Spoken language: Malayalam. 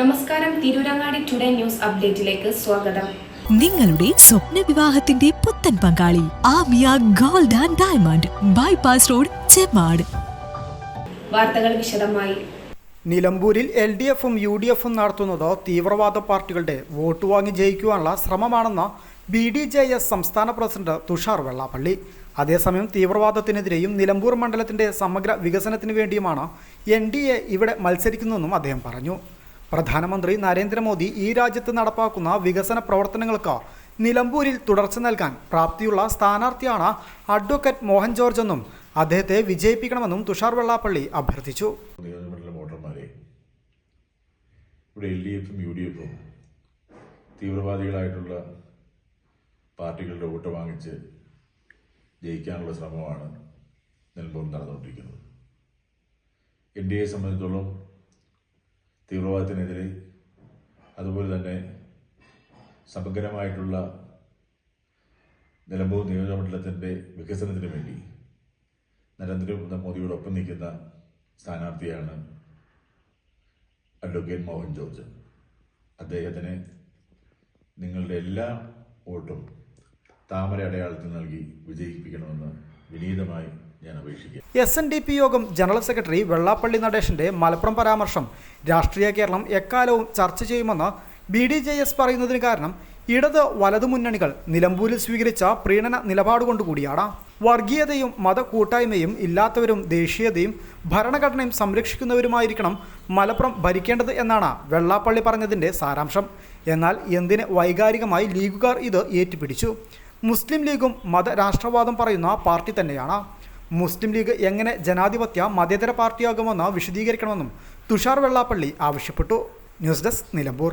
നമസ്കാരം തിരൂരങ്ങാടി ടുഡേ ന്യൂസ് അപ്ഡേറ്റിലേക്ക് സ്വാഗതം. നിങ്ങളുടെ സ്വപ്ന വിവാഹത്തിന്റെ പുത്തൻ പങ്കാളി Amiya gold and diamond bypass road Chemmad. വാർത്തകൾ വിശദമായി. നിലമ്പൂരിൽ എൽ ഡി എഫും യു ഡി എഫും നടത്തുന്നത് തീവ്രവാദ പാർട്ടികളുടെ വോട്ട് വാങ്ങി ജയിക്കുവാനുള്ള ശ്രമമാണെന്ന് ബി ഡി ജെ എസ് സംസ്ഥാന പ്രസിഡന്റ് തുഷാർ വെള്ളാപ്പള്ളി. അതേസമയം തീവ്രവാദത്തിനെതിരെയും നിലമ്പൂർ മണ്ഡലത്തിന്റെ സമഗ്ര വികസനത്തിന് വേണ്ടിയുമാണ് എൻ ഡി എ ഇവിടെ മത്സരിക്കുന്നതെന്നും അദ്ദേഹം പറഞ്ഞു. പ്രധാനമന്ത്രി നരേന്ദ്രമോദി ഈ രാജ്യത്ത് നടപ്പാക്കുന്ന വികസന പ്രവർത്തനങ്ങൾക്ക് നിലമ്പൂരിൽ തുടർച്ച നൽകാൻ പ്രാപ്തിയുള്ള സ്ഥാനാർത്ഥിയാണ് അഡ്വക്കേറ്റ് മോഹൻ ജോർജ് എന്നും അദ്ദേഹത്തെ വിജയിപ്പിക്കണമെന്നും തുഷാർ വെള്ളാപ്പള്ളി അഭ്യർത്ഥിച്ചു. ഇവിടെ തീവ്രവാദികളായിട്ടുള്ള പാർട്ടികളുടെ വോട്ട് വാങ്ങിച്ച് ജയിക്കാനുള്ള ശ്രമമാണ് നിലമ്പൂർ നടന്നുകൊണ്ടിരിക്കുന്നത്. എൻ ഡി എയെ സംബന്ധിച്ചിടത്തോളം തീവ്രവാദത്തിനെതിരെ അതുപോലെ തന്നെ സമഗ്രമായിട്ടുള്ള നിലമ്പൂർ നിയോജകമണ്ഡലത്തിന്റെ വികസനത്തിന് വേണ്ടി നരേന്ദ്രമോദിയോടൊപ്പം നിൽക്കുന്ന സ്ഥാനാർത്ഥിയാണ് അഡ്വക്കേറ്റ് മോഹൻ ജോർജ്. അദ്ദേഹത്തിന് നിങ്ങളുടെ എല്ലാ വോട്ടും താമര അടയാളത്തിൽ നൽകി വിജയിപ്പിക്കണമെന്ന് വിനീതമായി എസ് എൻ ഡി പി യോഗം ജനറൽ സെക്രട്ടറി വെള്ളാപ്പള്ളി നടേശന്റെ മലപ്പുറം പരാമർശം. രാഷ്ട്രീയ കേരളം എക്കാലവും ചർച്ച ചെയ്യുമെന്ന് ബി ഡി ജെ എസ് പറയുന്നതിന് കാരണം ഇടത് വലതു മുന്നണികൾ നിലമ്പൂരിൽ സ്വീകരിച്ച പ്രീണന നിലപാടുകൊണ്ടുകൂടിയാണ് വർഗീയതയും മത കൂട്ടായ്മയും ഇല്ലാത്തവരും ദേശീയതയും ഭരണഘടനയും സംരക്ഷിക്കുന്നവരുമായിരിക്കണം മലപ്പുറം ഭരിക്കേണ്ടത് എന്നാണ് വെള്ളാപ്പള്ളി പറഞ്ഞതിന്റെ സാരാംശം. എന്നാൽ എന്തിന് വൈകാരികമായി ലീഗുകാർ ഇത് ഏറ്റുപിടിച്ചു? മുസ്ലിം ലീഗും മതരാഷ്ട്രവാദം പറയുന്ന പാർട്ടി തന്നെയാണ്. മുസ്ലിം ലീഗ് എങ്ങനെ ജനാധിപത്യ മതേതര പാർട്ടിയാകുമെന്ന് വിശദീകരിക്കണമെന്നും തുഷാർ വെള്ളാപ്പള്ളി ആവശ്യപ്പെട്ടു. News desk Nilambur.